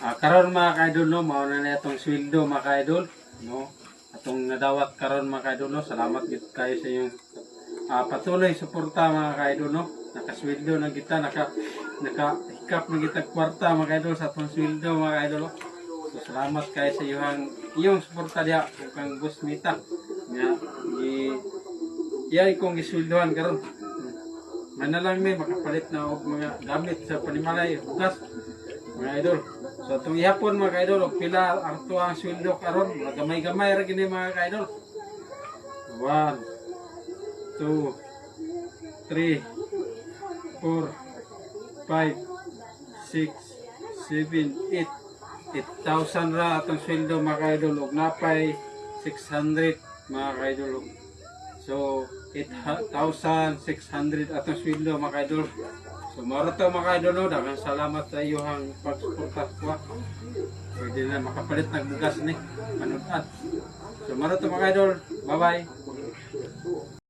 Ah, karon mga kaidol no, mao na na itong sweldo mga kaidol, no. Atong nadawat karon mga kaidol no. Salamat gid kayo sa inyong ah, patuloy suporta mga kaidol no. Nakasweldo na kita, naka naka hikap na kita kwarta mga kaidol sa atong sweldo mga kaidol no. So salamat kayo sa iyong iyong suporta diha kang boss Mita. Nga iyay kong isweldohan karon. Manalang may makapalit na og mga gamit sa panimalay, bugas mga idol. So itong ihapon mga ka-idol, pila ang tuwang sweldo karon, mga gamay-gamay ra gini mga ka-idol. 1 2 3 4 5 6 7 8 8,000 ra atong sweldo mga ka-idol og napay 600 mga ka-idol. So 8,600 atong sweldo mga ka-idol. So maro to mga idol no, daghang salamat sa iyong pagsuporta ko. Pwede na makapalit ng bugas ni manudat. So maro to mga idol. Bye-bye.